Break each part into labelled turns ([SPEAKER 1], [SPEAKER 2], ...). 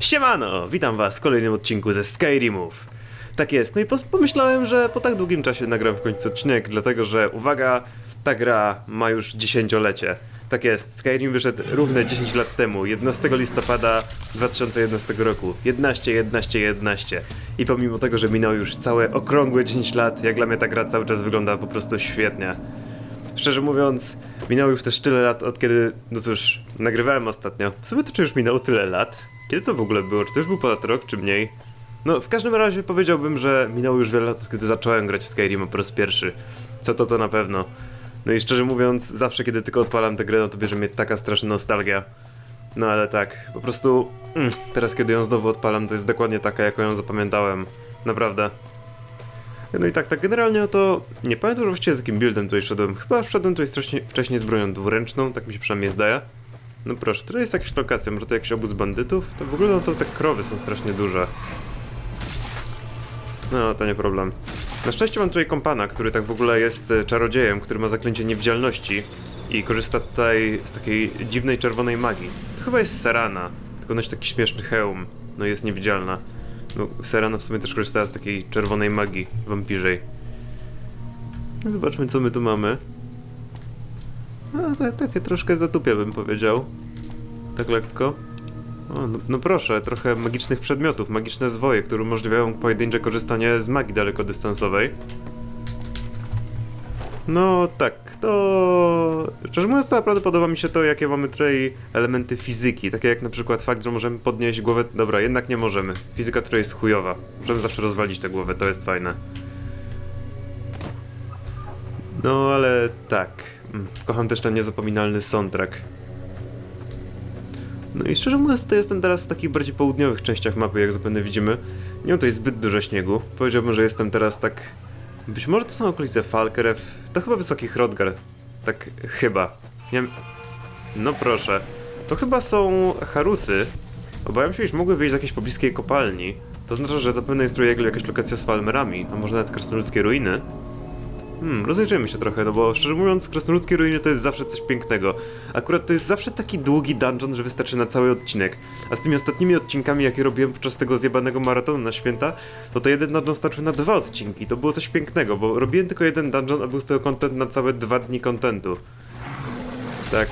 [SPEAKER 1] Siemano, witam was w kolejnym odcinku ze Skyrimów. Tak jest, no i pomyślałem, że po tak długim czasie nagram w końcu odcinek, dlatego że, uwaga, ta gra ma już dziesięciolecie. Tak jest, Skyrim wyszedł równe 10 lat temu, 11 listopada 2011 roku. 11, 11, 11. I pomimo tego, że minęło już całe okrągłe 10 lat, jak dla mnie ta gra cały czas wygląda po prostu świetnie. Szczerze mówiąc, minęło już też tyle lat, od kiedy, no cóż, nagrywałem ostatnio. W sumie to czy już minęło tyle lat? Kiedy to w ogóle było? Czy to już był ponad rok, czy mniej? No, w każdym razie powiedziałbym, że minęło już wiele lat, kiedy zacząłem grać w Skyrim po raz pierwszy. Co to, to na pewno. No i szczerze mówiąc, zawsze kiedy tylko odpalam tę grę, no to bierze mnie taka straszna nostalgia. No ale tak, po prostu mm, teraz kiedy ją znowu odpalam, to jest dokładnie taka, jaką ją zapamiętałem. Naprawdę. No i tak, tak generalnie no to nie pamiętam już właściwie z jakim buildem tutaj szedłem. Chyba wszedłem tutaj wcześniej z bronią dwuręczną, tak mi się przynajmniej zdaje. No proszę, tutaj jest jakaś lokacja, może to jakiś obóz bandytów? To w ogóle no to te krowy są strasznie duże. No, to nie problem. Na szczęście mam tutaj kompana, który tak w ogóle jest e, czarodziejem, który ma zaklęcie niewidzialności i korzysta tutaj z takiej dziwnej czerwonej magii. To chyba jest Serana, tylko nosi taki śmieszny hełm, no jest niewidzialna. No, Serana w sumie też korzystała z takiej czerwonej magii wampirzej. No, zobaczmy co my tu mamy. No, tak, takie troszkę zatupia bym powiedział. Tak lekko. O, no, no proszę, trochę magicznych przedmiotów, magiczne zwoje, które umożliwiają pojedyncze korzystanie z magii dalekodystansowej. No tak, to... Szczerze mówiąc, to naprawdę podoba mi się to, jakie mamy tutaj elementy fizyki, takie jak na przykład fakt, że możemy podnieść głowę... Dobra, jednak nie możemy. Fizyka tutaj jest chujowa. Możemy zawsze rozwalić tę głowę, to jest fajne. No ale tak. Mm, Kocham też ten niezapominalny soundtrack. No i szczerze mówiąc, to jestem teraz w takich bardziej południowych częściach mapy, jak zapewne widzimy. Nie ma tutaj zbyt dużo śniegu. Powiedziałbym, że jestem teraz tak... Być może to są okolice Falkerew. To chyba Wysoki Hrodgar. Tak chyba. Nie. No proszę. To chyba są Harusy. Obawiam się, iż mogły wyjść z jakiejś pobliskiej kopalni. To oznacza, że zapewne jest tutaj jakaś lokacja z Falmerami, a może nawet krasnoludzkie ruiny. Hmm, rozejrzyjmy się trochę, no bo szczerze mówiąc, krasnoludzkie ruiny to jest zawsze coś pięknego. Akurat to jest zawsze taki długi dungeon, że wystarczy na cały odcinek. A z tymi ostatnimi odcinkami, jakie robiłem podczas tego zjebanego maratonu na święta, to to jeden dungeon starczył na dwa odcinki. To było coś pięknego, bo robiłem tylko jeden dungeon, a był z tego content na całe dwa dni contentu. Tak.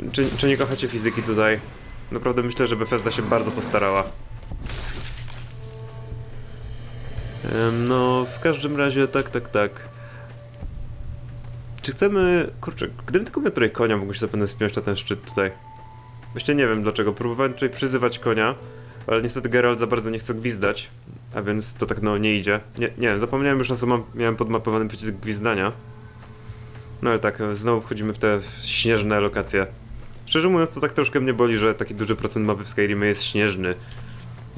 [SPEAKER 1] Mm, Czy, czy nie kochacie fizyki tutaj? Naprawdę myślę, że Bethesda się bardzo postarała. No, w każdym razie tak, tak, tak. Czy chcemy... Kurczę, gdybym tylko miał tutaj konia, mógłbym się zapewne spiąć na ten szczyt tutaj. Właściwie nie wiem dlaczego. Próbowałem tutaj przyzywać konia, ale niestety Geralt za bardzo nie chce gwizdać, a więc to tak no nie idzie. Nie, nie zapomniałem już na co mam, miałem podmapowany przycisk gwizdania. No ale tak, znowu wchodzimy w te śnieżne lokacje. Szczerze mówiąc, to tak troszkę mnie boli, że taki duży procent mapy w Skyrimie jest śnieżny.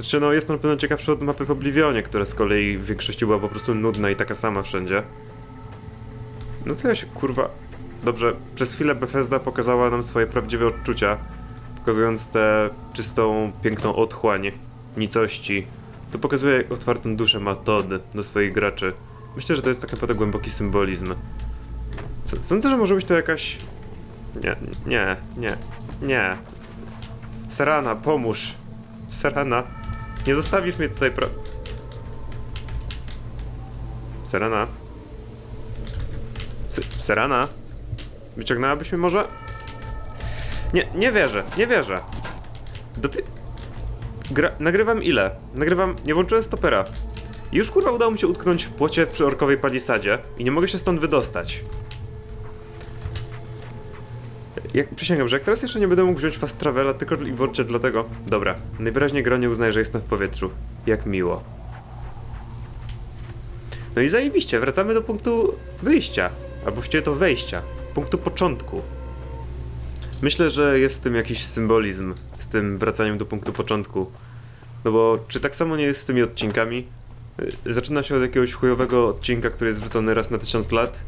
[SPEAKER 1] Znaczy, no jest na pewno ciekawszy od mapy w Oblivionie, która z kolei w większości była po prostu nudna i taka sama wszędzie. No co ja się kurwa... Dobrze, przez chwilę Bethesda pokazała nam swoje prawdziwe odczucia, pokazując tę czystą, piękną otchłań, nicości. To pokazuje, jak otwartą duszę ma Todd do swoich graczy. Myślę, że to jest taki naprawdę głęboki symbolizm. S- Sądzę, że może być to jakaś... Nie, nie, nie, nie. Serana, pomóż. Serana. Nie zostawisz mnie tutaj pra... Serana? S Serana? Wyciągnęłabyś mnie może? Nie, nie wierzę, nie wierzę. Dopie... Gra... Nagrywam ile? Nagrywam... Nie włączyłem stopera. Już kurwa udało mi się utknąć w płocie przy orkowej palisadzie i nie mogę się stąd wydostać. Jak, przysięgam, że jak teraz jeszcze nie będę mógł wziąć fast travela tylko i wyłącznie dlatego... Dobra, najwyraźniej gra nie uznaje, że jestem w powietrzu. Jak miło. No i zajebiście, wracamy do punktu wyjścia. Albo właściwie to wejścia. Punktu początku. Myślę, że jest w tym jakiś symbolizm. Z tym wracaniem do punktu początku. No bo czy tak samo nie jest z tymi odcinkami? Y, Zaczyna się od jakiegoś chujowego odcinka, który jest wrzucony raz na tysiąc lat.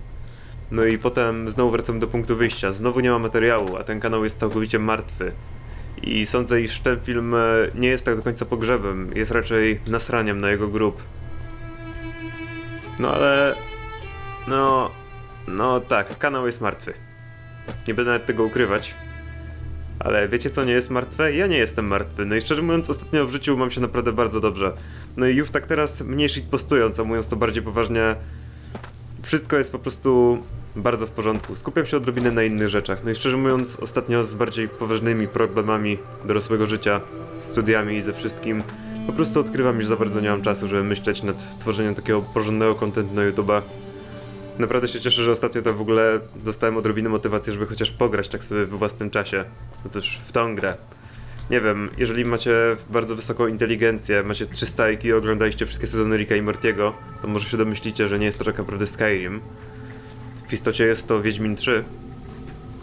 [SPEAKER 1] No i potem znowu wracam do punktu wyjścia. Znowu nie ma materiału, a ten kanał jest całkowicie martwy. I sądzę, iż ten film e, nie jest tak do końca pogrzebem. Jest raczej nasraniem na jego grób. No ale... No... No tak, kanał jest martwy. Nie będę nawet tego ukrywać. Ale wiecie co nie jest martwe? Ja nie jestem martwy. No i szczerze mówiąc, ostatnio w życiu mam się naprawdę bardzo dobrze. No i już tak teraz mniej postując, a mówiąc to bardziej poważnie, wszystko jest po prostu bardzo w porządku. Skupiam się odrobinę na innych rzeczach. No i szczerze mówiąc, ostatnio z bardziej poważnymi problemami dorosłego życia, studiami i ze wszystkim, po prostu odkrywam, że za bardzo nie mam czasu, żeby myśleć nad tworzeniem takiego porządnego kontentu na YouTube'a. Naprawdę się cieszę, że ostatnio to w ogóle dostałem odrobinę motywacji, żeby chociaż pograć tak sobie we własnym czasie. No cóż, w tą grę. Nie wiem, jeżeli macie bardzo wysoką inteligencję, macie 300 IQ i oglądaliście wszystkie sezony Ricka i Mortiego, to może się domyślicie, że nie jest to tak naprawdę Skyrim. W istocie jest to Wiedźmin 3.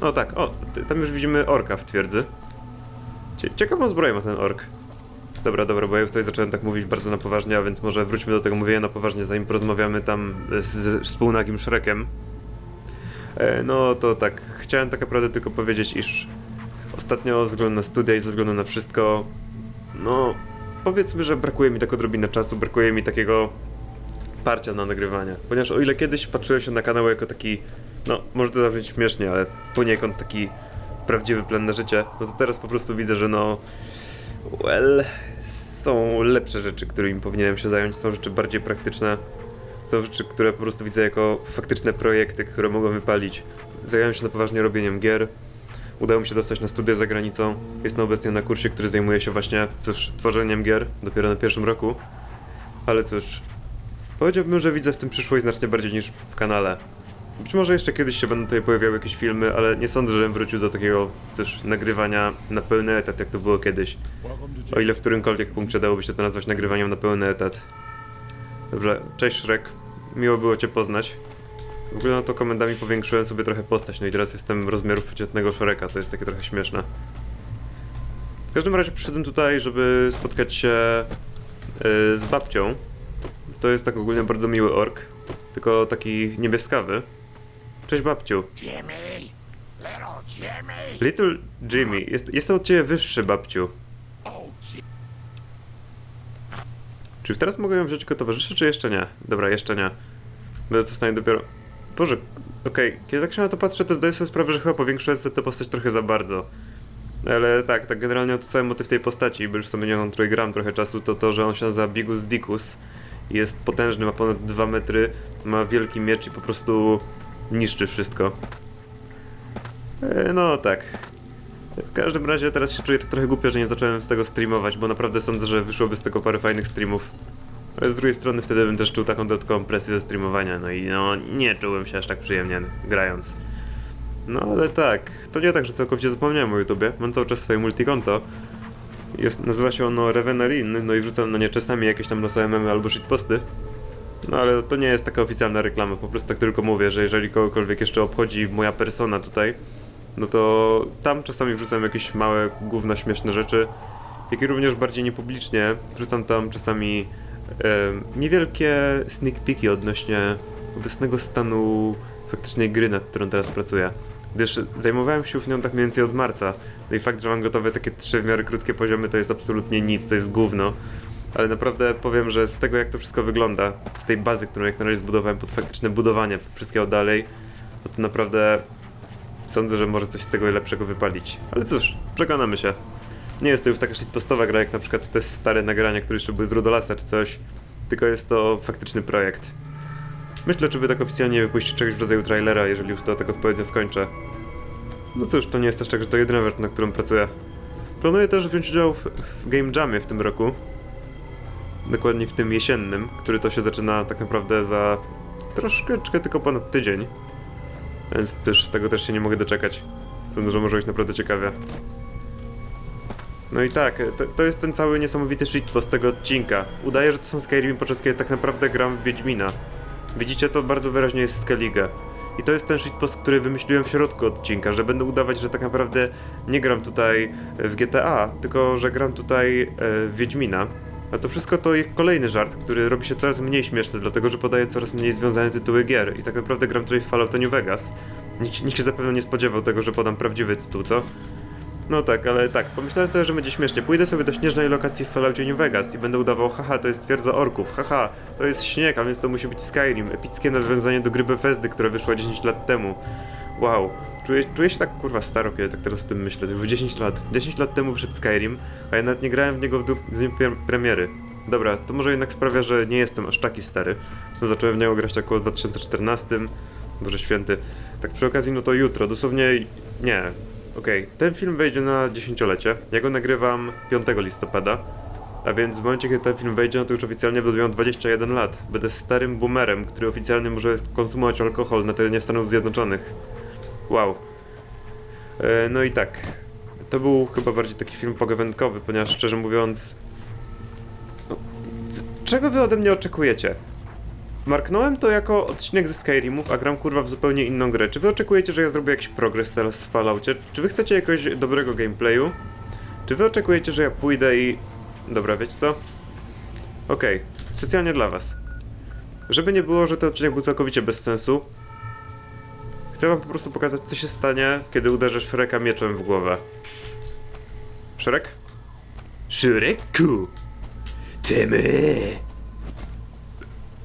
[SPEAKER 1] No tak, o, tam już widzimy orka w twierdzy. Cie- Ciekawą zbroję ma ten ork. Dobra, dobra, bo ja tutaj zacząłem tak mówić bardzo na poważnie, a więc może wróćmy do tego mówienia na poważnie, zanim porozmawiamy tam z, z współnagim Shrekiem. E, no to tak, chciałem tak naprawdę tylko powiedzieć, iż ostatnio ze względu na studia i ze względu na wszystko, no powiedzmy, że brakuje mi tak odrobinę czasu, brakuje mi takiego parcia na nagrywanie. Ponieważ o ile kiedyś patrzyłem się na kanał jako taki, no może to zabrzmieć śmiesznie, ale poniekąd taki prawdziwy plan na życie, no to teraz po prostu widzę, że no well, są lepsze rzeczy, którymi powinienem się zająć, są rzeczy bardziej praktyczne, są rzeczy, które po prostu widzę jako faktyczne projekty, które mogą wypalić. Zająłem się na poważnie robieniem gier, udało mi się dostać na studia za granicą, jestem obecnie na kursie, który zajmuje się właśnie, cóż, tworzeniem gier, dopiero na pierwszym roku, ale cóż, Powiedziałbym, że widzę w tym przyszłość znacznie bardziej niż w kanale. Być może jeszcze kiedyś się będą tutaj pojawiały jakieś filmy, ale nie sądzę, żebym wrócił do takiego też nagrywania na pełny etat, jak to było kiedyś. O ile w którymkolwiek punkcie dałoby się to nazwać nagrywaniem na pełny etat. Dobrze, cześć Shrek. Miło było Cię poznać. W ogóle no to komendami powiększyłem sobie trochę postać, no i teraz jestem rozmiarów przeciętnego Shreka, to jest takie trochę śmieszne. W każdym razie przyszedłem tutaj, żeby spotkać się yy, z babcią, to jest tak ogólnie bardzo miły ork, tylko taki niebieskawy. Cześć babciu.
[SPEAKER 2] Jimmy! Little Jimmy!
[SPEAKER 1] Little Jimmy, jest, jestem od ciebie wyższy babciu.
[SPEAKER 2] Oh!
[SPEAKER 1] Czy już teraz mogę ją wziąć jako towarzysza, czy jeszcze nie? Dobra, jeszcze nie. Będę to w stanie dopiero... Boże, okej, kiedy tak się na to patrzę, to zdaję sobie sprawę, że chyba powiększyłem sobie tę postać trochę za bardzo. Ale tak, tak generalnie to cały motyw tej postaci, bo już sobie której gram trochę czasu, to to, że on się nazywa Bigus Dicus. Jest potężny, ma ponad 2 metry, ma wielki miecz i po prostu niszczy wszystko. E, no tak. W każdym razie teraz się czuję tak trochę głupio, że nie zacząłem z tego streamować, bo naprawdę sądzę, że wyszłoby z tego parę fajnych streamów. Ale z drugiej strony wtedy bym też czuł taką dodatkową presję ze streamowania, no i no nie czułem się aż tak przyjemnie grając. No ale tak, to nie tak, że całkowicie zapomniałem o YouTubie, mam cały czas swoje multikonto. Jest, nazywa się ono Revenarin, no i wrzucam na nie czasami jakieś tam losowe memy albo shitposty. No ale to nie jest taka oficjalna reklama, po prostu tak tylko mówię, że jeżeli kogokolwiek jeszcze obchodzi moja persona tutaj, no to tam czasami wrzucam jakieś małe, główne, śmieszne rzeczy, jak i również bardziej niepublicznie wrzucam tam czasami niewielkie sneak peeki odnośnie obecnego stanu faktycznej gry, nad którą teraz pracuję. Gdyż zajmowałem się nią tak mniej więcej od marca, no i fakt, że mam gotowe takie trzy w miarę krótkie poziomy to jest absolutnie nic, to jest gówno. Ale naprawdę powiem, że z tego jak to wszystko wygląda, z tej bazy, którą jak na razie zbudowałem pod faktyczne budowanie wszystkiego dalej, no to naprawdę sądzę, że może coś z tego lepszego wypalić. Ale cóż, przekonamy się. Nie jest to już taka shitpostowa gra jak na przykład te stare nagrania, które jeszcze były z Rudolasa czy coś, tylko jest to faktyczny projekt. Myślę, żeby tak oficjalnie wypuścić czegoś w rodzaju trailera, jeżeli już to tak odpowiednio skończę. No cóż, to nie jest też tak, że to jedyna rzecz, na którą pracuję. Planuję też wziąć udział w, w Game Jamie w tym roku. Dokładnie w tym jesiennym, który to się zaczyna tak naprawdę za troszeczkę tylko ponad tydzień. Więc też tego też się nie mogę doczekać. Sądzę, że może być naprawdę ciekawie. No i tak, to, to jest ten cały niesamowity shitpost tego odcinka. Udaję, że to są Skyrim, podczas kiedy tak naprawdę gram w Wiedźmina. Widzicie, to bardzo wyraźnie jest Skellige. I to jest ten shitpost, który wymyśliłem w środku odcinka, że będę udawać, że tak naprawdę nie gram tutaj w GTA, tylko że gram tutaj e, w Wiedźmina. A to wszystko to kolejny żart, który robi się coraz mniej śmieszny, dlatego że podaje coraz mniej związane tytuły gier. I tak naprawdę gram tutaj w Fallout New Vegas. Nikt, nikt się zapewne nie spodziewał tego, że podam prawdziwy tytuł, co? No tak, ale tak, pomyślałem sobie, że będzie śmiesznie. Pójdę sobie do śnieżnej lokacji w Falloutie New Vegas i będę udawał, haha, to jest twierdza orków, haha, to jest śnieg, a więc to musi być Skyrim. Epickie nawiązanie do gry Bethesdy, która wyszła 10 lat temu. Wow. Czuję, czuję się tak kurwa staro, kiedy tak teraz o tym myślę. Już 10 lat. 10 lat temu wyszedł Skyrim, a ja nawet nie grałem w niego w pre- premiery. Dobra, to może jednak sprawia, że nie jestem aż taki stary. No zacząłem w niego grać tak około 2014, Boże Święty. Tak przy okazji, no to jutro, dosłownie... Nie, okej. Ten film wejdzie na dziesięciolecie. Ja go nagrywam 5 listopada. A więc w momencie, kiedy ten film wejdzie, no to już oficjalnie będę miał 21 lat. Będę starym boomerem, który oficjalnie może konsumować alkohol na terenie Stanów Zjednoczonych. Wow. E, no i tak. To był chyba bardziej taki film pogawędkowy, ponieważ szczerze mówiąc... No, czego wy ode mnie oczekujecie? Marknąłem to jako odcinek ze Skyrimów, a gram kurwa w zupełnie inną grę. Czy wy oczekujecie, że ja zrobię jakiś progres teraz w Falloutie? Czy wy chcecie jakiegoś dobrego gameplayu? Czy wy oczekujecie, że ja pójdę i... Dobra, wiecie co? Okej, specjalnie dla was. Żeby nie było, że ten odcinek był całkowicie bez sensu, chcę wam po prostu pokazać, co się stanie, kiedy uderzysz Shreka mieczem w głowę. Shrek? Shreku! Tymy!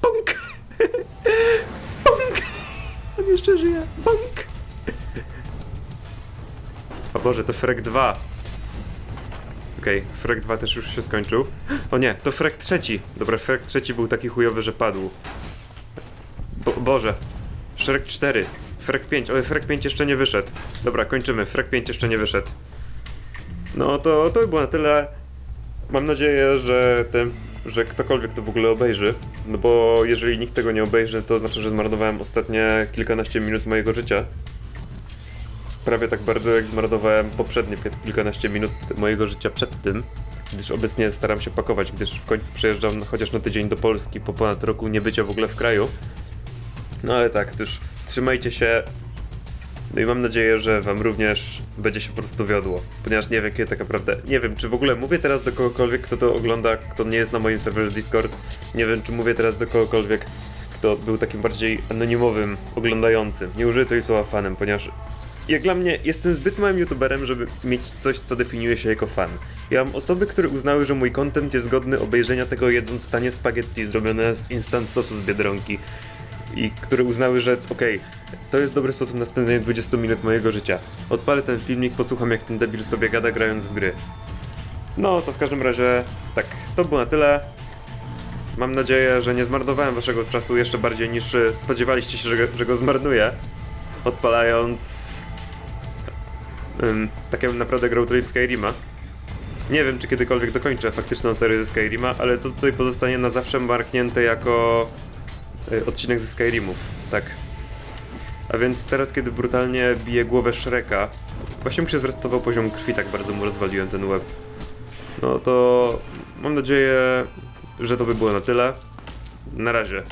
[SPEAKER 1] Bąk! Bąk! On jeszcze żyje. Bąk! O Boże, to Shrek 2. Okej, Shrek 2 też już się skończył. O nie, to Shrek trzeci. Dobra, Shrek trzeci był taki chujowy, że padł. Bo, Boże. Shrek 4. Shrek 5, ale Shrek 5 jeszcze nie wyszedł. Dobra, kończymy. Shrek 5 jeszcze nie wyszedł. No to, to by było na tyle. Mam nadzieję, że ten, że ktokolwiek to w ogóle obejrzy. No bo jeżeli nikt tego nie obejrzy, to znaczy, że zmarnowałem ostatnie kilkanaście minut mojego życia. Prawie tak bardzo jak zmarnowałem poprzednie kilkanaście minut mojego życia przed tym. Gdyż obecnie staram się pakować, gdyż w końcu przyjeżdżam chociaż na tydzień do Polski po ponad roku niebycia w ogóle w kraju. No ale tak, już trzymajcie się. No i mam nadzieję, że wam również będzie się po prostu wiodło. Ponieważ nie wiem, kiedy tak naprawdę. Nie wiem, czy w ogóle mówię teraz do kogokolwiek, kto to ogląda, kto nie jest na moim serwerze Discord. Nie wiem, czy mówię teraz do kogokolwiek, kto był takim bardziej anonimowym oglądającym. Nie użyję tutaj słowa fanem, ponieważ jak dla mnie jestem zbyt małym youtuberem, żeby mieć coś, co definiuje się jako fan. Ja mam osoby, które uznały, że mój content jest godny obejrzenia tego jedząc tanie spaghetti zrobione z instant sosu z Biedronki i które uznały, że okej, to jest dobry sposób na spędzenie 20 minut mojego życia. Odpalę ten filmik, posłucham jak ten debil sobie gada grając w gry. No, to w każdym razie, tak, to było na tyle. Mam nadzieję, że nie zmarnowałem waszego czasu jeszcze bardziej niż y, spodziewaliście się, że, go- że go zmarnuję. Odpalając... Um, tak jakbym naprawdę grał tutaj w Skyrima. Nie wiem, czy kiedykolwiek dokończę faktyczną serię ze Skyrima, ale to tutaj pozostanie na zawsze marknięte jako odcinek ze Skyrimów, tak. A więc teraz, kiedy brutalnie bije głowę Shreka, właśnie mu się zrestował poziom krwi, tak bardzo mu rozwaliłem ten łeb. No to mam nadzieję, że to by było na tyle. Na razie.